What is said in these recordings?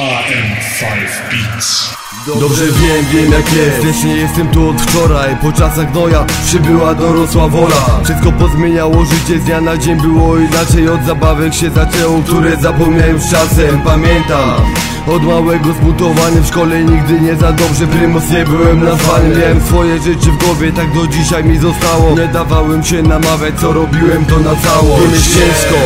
M5 Beats. Dobrze wiem, wiem jak jest. Nie jestem tu od wczoraj. Po czasach gnoja przybyła dorosła wola. Wszystko pozmieniało życie z dnia na dzień Było inaczej. Od zabawek się zaczęło Które zapomniałem z czasem. Pamiętam od małego zbutowany w szkole nigdy nie za dobrze. Prymus nie byłem nazwany Miałem swoje rzeczy w głowie, tak do dzisiaj mi zostało. Nie dawałem się namawiać, co robiłem to na całość. Jest ciężko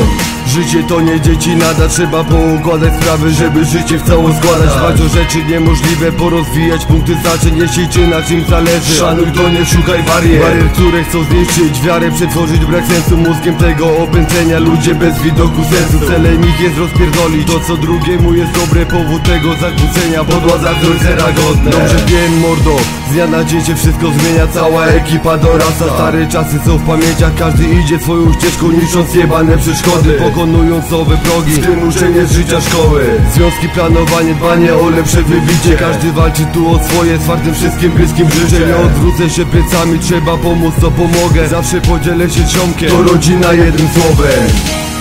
Życie to nie dzieci nada, trzeba poukładać sprawy, żeby życie w całość składać. Dbać o rzeczy niemożliwe, porozwijać punkty znaczeń, jeśli czy na czym zależy. Szanuj to, nie szukaj barier. Barier, które chcą zniszczyć wiarę, przetworzyć brak sensu Mózgiem tego opędzenia, ludzie bez widoku sensu Celem ich jest rozpierdolić. To, co drugiemu jest dobre Powód tego zakłócenia, podładza trójcera godne. Dobrze wiem, mordo, z dnia na dzień się wszystko zmienia. Cała ekipa dorasta, stare czasy są w pamięciach. Każdy idzie swoją ścieżką, niszcząc jebane przeszkody Pokonując nowe progi, w tym uczenie życia szkoły. Związki, planowanie, dbanie o lepsze wybicie. Każdy walczy tu o swoje, twardym wszystkim bliskim. Życzę Nie odwrócę się plecami, trzeba pomóc, to pomogę. Zawsze podzielę się ciągiem, to rodzina jednym słowem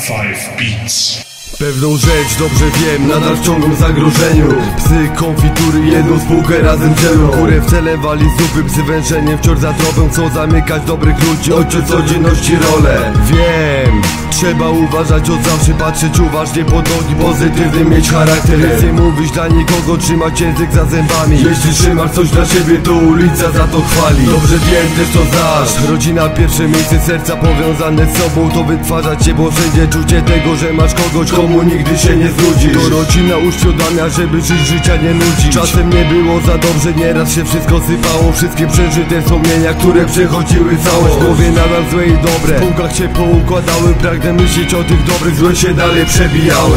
AM5 Beats. Pewną rzecz dobrze wiem, nadal w ciągłym zagrożeniu. Psy, konfitury, jedną spółkę razem dzielą. Kurę w cele wali zupy, psy wężeniem wciąż za tropem Chcą zamykać dobrych ludzi, ojciec codzienności rolę. Wiem, trzeba uważać od zawsze, patrzeć uważnie pod nogi Pozytywny mieć charakter, nie mówić dla nikogo, trzymać język za zębami. Jeśli trzymasz coś dla siebie, to ulica za to chwali. Dobrze wiem, też to znasz. Rodzina pierwsze miejsce serca powiązane z sobą To wytwarzać się, bo wszędzie czucie tego, że masz kogoś, komu nigdy się nie znudzisz. To rodzina uświadamia, żeby żyć życia nie nudzić. Czasem nie było za dobrze, nieraz się wszystko sypało. Wszystkie przeżyte wspomnienia, które przechodziły całość. W głowie nadal złe i dobre. W półkach się poukładały, pragnę myśleć o tych dobrych Złe się dalej przebijały